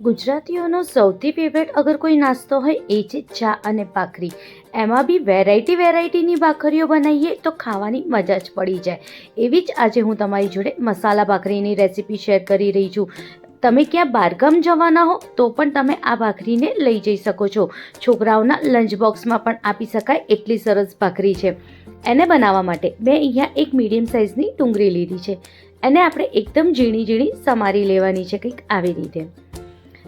ગુજરાતીઓનો સૌથી ફેવરેટ અગર કોઈ નાસ્તો હોય એ છે ચા અને ભાખરી. એમાં બી વેરાયટી વેરાયટીની ભાખરીઓ બનાવીએ તો ખાવાની મજા જ પડી જાય. એવી જ આજે હું તમારી જોડે મસાલા ભાખરીની રેસીપી શેર કરી રહી છું. તમે ક્યાં બહારગામ જવાના હો તો પણ તમે આ ભાખરીને લઈ જઈ શકો છો. છોકરાઓના લંચ બોક્સમાં પણ આપી શકાય એટલી સરસ ભાખરી છે. એને બનાવવા માટે મેં અહીંયા એક મીડિયમ સાઇઝની ડુંગળી લીધી છે. એને આપણે એકદમ ઝીણી ઝીણી સમારી લેવાની છે કંઈક આવી રીતે.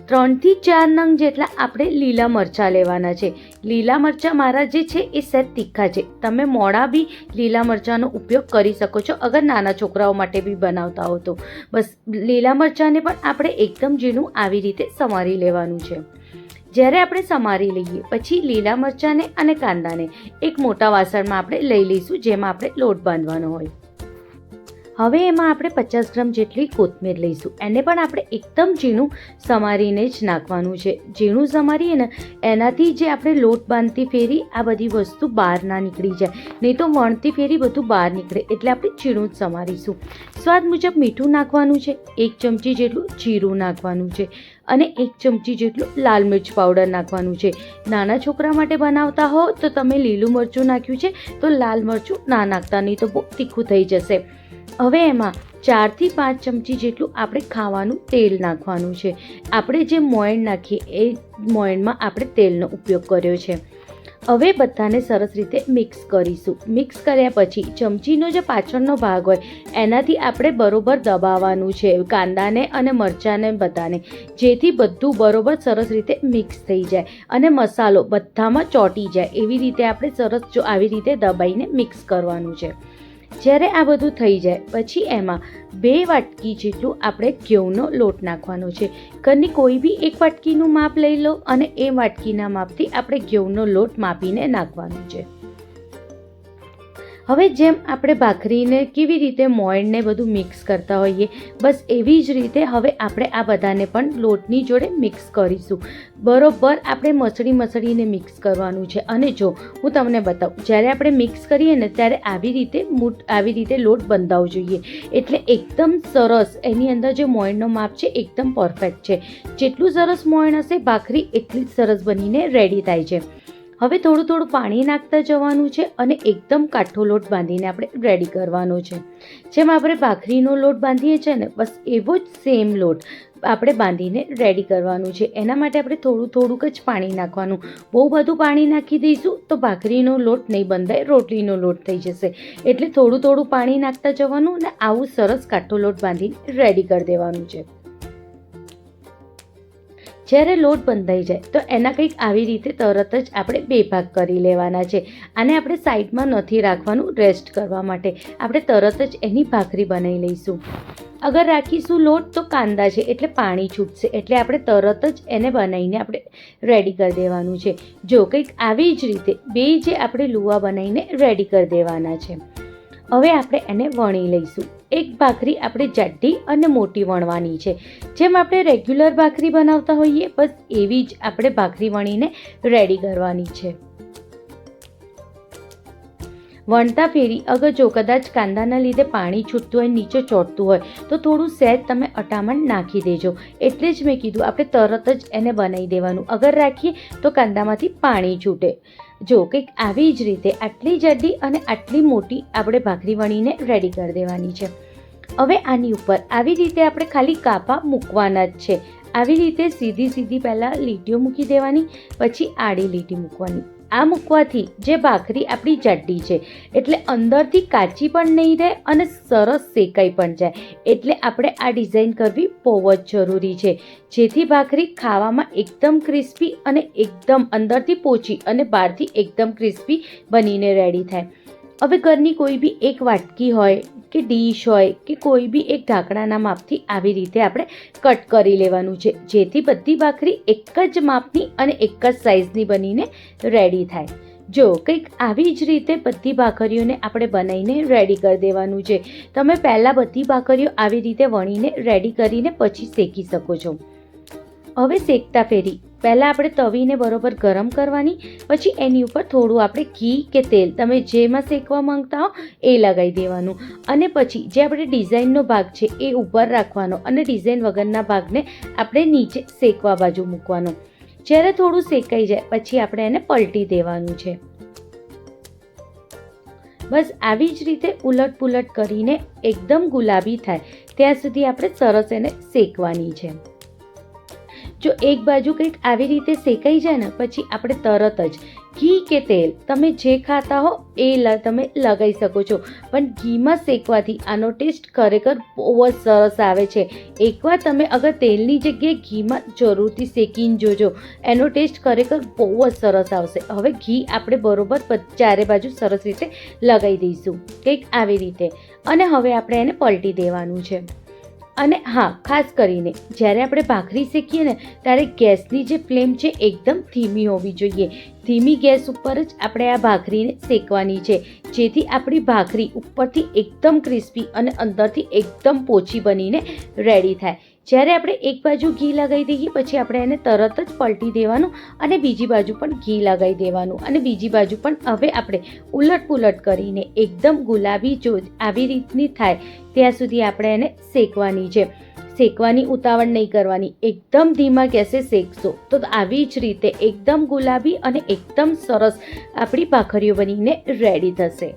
ત્રણથી ચાર નંગ જેટલા આપણે લીલા મરચાં લેવાના છે. લીલા મરચાં મારા જે છે એ સેટ તીખા છે. તમે મોડા બી લીલા મરચાંનો ઉપયોગ કરી શકો છો, અગર નાના છોકરાઓ માટે બી બનાવતા હો તો. બસ, લીલા મરચાંને પણ આપણે એકદમ ઝીણું આવી રીતે સમારી લેવાનું છે. જ્યારે આપણે સમારી લઈએ, પછી લીલા મરચાંને અને કાંદાને એક મોટા વાસણમાં આપણે લઈ લઈશું, જેમાં આપણે લોટ બાંધવાનો હોય. હવે એમાં આપણે પચાસ ગ્રામ જેટલી કોથમીર લઈશું. એને પણ આપણે એકદમ ઝીણું સમારીને જ નાખવાનું છે. ઝીણું સમારીએ ને એનાથી જે આપણે લોટ બાંધતી ફેરી આ બધી વસ્તુ બહાર ના નીકળી જાય. નહીં તો વણતી ફેરી બધું બહાર નીકળે. એટલે આપણે ઝીણું જ સમારીશું. સ્વાદ મુજબ મીઠું નાખવાનું છે. એક ચમચી જેટલું જીરું નાખવાનું છે. અને એક ચમચી જેટલું લાલ મિર્ચ પાવડર નાખવાનું છે. નાના છોકરા માટે બનાવતા હો તો તમે લીલું મરચું નાખ્યું છે તો લાલ મરચું ના નાખતા, નહીં તો બહુ તીખું થઈ જશે. હવે એમાં ચારથી પાંચ ચમચી જેટલું આપણે ખાવાનું તેલ નાખવાનું છે. આપણે જે મોયણ નાખીએ એ મોયણમાં આપણે તેલનો ઉપયોગ કર્યો છે. હવે બધાને સરસ રીતે મિક્સ કરીશું. મિક્સ કર્યા પછી ચમચીનો જે પાછળનો ભાગ હોય, એનાથી આપણે બરોબર દબાવવાનું છે, કાંદાને અને મરચાંને બધાને. જેથી બધું બરોબર સરસ રીતે મિક્સ થઈ જાય અને મસાલો બધામાં ચોંટી જાય. એવી રીતે આપણે સરસ જો આવી રીતે દબાઈને મિક્સ કરવાનું છે. જ્યારે આ બધું થઈ જાય, પછી એમાં બે વાટકી જેટલું આપણે ઘઉંનો લોટ નાખવાનો છે. ઘરની કોઈ બી એક વાટકીનું માપ લઈ લો અને એ વાટકીના માપથી આપણે ઘઉંનો લોટ માપીને નાખવાનો છે. હવે જેમ આપણે ભાખરીને કેવી રીતે મોયણને બધું મિક્સ કરતા હોઈએ, બસ એવી જ રીતે હવે આપણે આ બધાને પણ લોટની જોડે મિક્સ કરીશું. બરોબર આપણે મસળી મસળીને મિક્સ કરવાનું છે. અને જો હું તમને બતાવું, જ્યારે આપણે મિક્સ કરીએ ને ત્યારે આવી રીતે મૂટ, આવી રીતે લોટ બંધાવવો જોઈએ. એટલે એકદમ સરસ, એની અંદર જે મોયણનો માપ છે, એકદમ પરફેક્ટ છે. જેટલું સરસ મોયણ હશે, ભાખરી એટલી જ સરસ બનીને રેડી થાય છે. હવે થોડું થોડું પાણી નાખતા જવાનું છે અને એકદમ કાઠો લોટ બાંધીને આપણે રેડી કરવાનો છે. જેમ આપણે ભાખરીનો લોટ બાંધીએ છીએ ને, બસ એવો જ સેમ લોટ આપણે બાંધીને રેડી કરવાનું છે. એના માટે આપણે થોડું થોડુંક જ પાણી નાખવાનું. બહુ બધું પાણી નાખી દઈશું તો ભાખરીનો લોટ નહીં બંધાય, રોટલીનો લોટ થઈ જશે. એટલે થોડું થોડું પાણી નાખતા જવાનું અને આવું સરસ કાઠો લોટ બાંધીને રેડી કરી દેવાનું છે. જ્યારે લોટ બંધાઈ જાય, તો એના કંઈક આવી રીતે તરત જ આપણે બે ભાગ કરી લેવાના છે. આને આપણે સાઈડમાં નથી રાખવાનું રેસ્ટ કરવા માટે. આપણે તરત જ એની ભાખરી બનાવી લઈશું. અગર રાખીશું લોટ, તો કાંદા છે, એટલે પાણી છૂટશે. એટલે આપણે તરત જ એને બનાવીને આપણે રેડી કરી દેવાનું છે. જો કંઈક આવી જ રીતે, બે જે આપણે લુવા બનાવીને રેડી કરી દેવાના છે. હવે આપણે એને વણી લઈશું. એક ભાખરી આપણે જાડી અને મોટી વણવાની છે. જેમ આપણે રેગ્યુલર ભાખરી બનાવતા હોઈએ, બસ એવી જ આપણે ભાખરી વણીને રેડી કરવાની છે. વણતા ફેરી અગર જો કદાચ કાંદાના લીધે પાણી છૂટતું હોય, નીચે ચોટતું હોય, તો થોડું સહેજ તમે અટામણ નાખી દેજો. એટલે જ મેં કીધું, આપણે તરત જ એને બનાવી દેવાનું. અગર રાખીએ તો કાંદામાંથી પાણી છૂટે. જો કંઈક આવી જ રીતે આટલી જાડી અને આટલી મોટી આપણે ભાખરી વણીને રેડી કરી દેવાની છે. હવે આની ઉપર આવી રીતે આપણે ખાલી કાપા મૂકવાના જ છે. આવી રીતે સીધી સીધી પહેલાં લીટીઓ મૂકી દેવાની, પછી આડી લીટી મૂકવાની. આ મૂકવાથી જે ભાખરી આપણી જાડી છે, એટલે અંદરથી કાચી પણ નહીં રહે અને સરસ શેકાઈ પણ જાય. એટલે આપણે આ ડિઝાઇન કરવી બહુ જ જરૂરી છે, જેથી ભાખરી ખાવામાં એકદમ ક્રિસ્પી અને એકદમ અંદરથી પોચી અને બહારથી એકદમ ક્રિસ્પી બનીને રેડી થાય. હવે ઘરની કોઈ બી એક વાટકી હોય કે ડીશ હોય કે કોઈ બી એક ઢાંકણાના માપથી આવી રીતે આપણે કટ કરી લેવાનું છે. જેથી બધી ભાખરી એક જ માપની અને એક જ સાઇઝની બનીને રેડી થાય. જો કંઈક આવી જ રીતે બધી ભાખરીઓને આપણે બનાવીને રેડી કરી દેવાનું છે. તમે પહેલાં બધી ભાખરીઓ આવી રીતે વણીને રેડી કરીને પછી શેકી શકો છો. હવે શેકતા ફેરી પહેલાં આપણે તવીને બરોબર ગરમ કરવાની, પછી એની ઉપર થોડું આપણે ઘી કે તેલ, તમે જેમાં શેકવા માંગતા હો એ લગાવી દેવાનું. અને પછી જે આપણે ડિઝાઇનનો ભાગ છે એ ઉપર રાખવાનો અને ડિઝાઇન વગરના ભાગને આપણે નીચે શેકવા બાજુ મૂકવાનો. જ્યારે થોડું શેકાઈ જાય, પછી આપણે એને પલટી દેવાનું છે. બસ આવી જ રીતે ઉલટ પુલટ કરીને એકદમ ગુલાબી થાય, ત્યાં સુધી આપણે સરસ એને શેકવાની છે. જો એક બાજુ કંઈક આવી રીતે શેકાઈ જાય ને, પછી આપણે તરત જ ઘી કે તેલ તમે જે ખાતા હો એ તમે લગાવી શકો છો. પણ ઘીમાં શેકવાથી આનો ટેસ્ટ ખરેખર બહુ જ સરસ આવે છે. એકવાર તમે અગર તેલની જગ્યાએ ઘીમાં જરૂરથી શેકીને જોજો, એનો ટેસ્ટ ખરેખર બહુ જ સરસ આવશે. હવે ઘી આપણે બરોબર ચારે બાજુ સરસ રીતે લગાવી દઈશું, કંઈક આવી રીતે. અને હવે આપણે એને પલટી દેવાનું છે. અને હા, ખાસ કરીને જ્યારે આપણે ભાખરી શેકીએ ને, ત્યારે ગેસની જે ફ્લેમ છે એકદમ ધીમી હોવી જોઈએ. ધીમી ગેસ ઉપર જ આપણે આ ભાખરીને શેકવાની છે, જેથી આપણી ભાખરી ઉપરથી એકદમ ક્રિસ્પી અને અંદરથી એકદમ પોચી બનીને રેડી થાય. જ્યારે આપણે એક બાજુ ઘી લગાવી દઈએ, પછી આપણે એને તરત જ પલટી દેવાનું અને બીજી બાજુ પણ ઘી લગાવી દેવાનું અને બીજી બાજુ પણ હવે આપણે ઉલટ પુલટ કરીને એકદમ ગુલાબી જો આવી રીતની થાય, ત્યાં સુધી આપણે એને શેકવાની છે. શેકવાની ઉતાવળ નહીં કરવાની, એકદમ ધીમા ગેસે શેકશો. તો આવી જ રીતે એકદમ ગુલાબી અને એકદમ સરસ આપણી ભાખરીઓ બનીને રેડી થશે.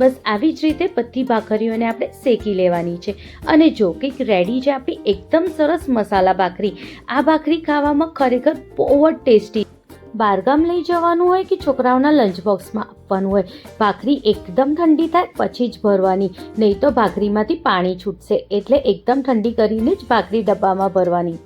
બસ આવી જ રીતે બધી ભાખરીઓને આપણે શેકી લેવાની છે. અને જો કંઈક રેડી છે આપણી એકદમ સરસ મસાલા ભાખરી, આ ભાખરી ખાવામાં ખરેખર બહુ જ ટેસ્ટી. બહારગામ લઈ જવાનું હોય કે છોકરાઓના લંચ બોક્સમાં આપવાનું હોય, ભાખરી એકદમ ઠંડી થાય પછી જ ભરવાની, નહીં તો ભાખરીમાંથી પાણી છૂટશે. એટલે એકદમ ઠંડી કરીને જ ભાખરી ડબ્બામાં ભરવાની.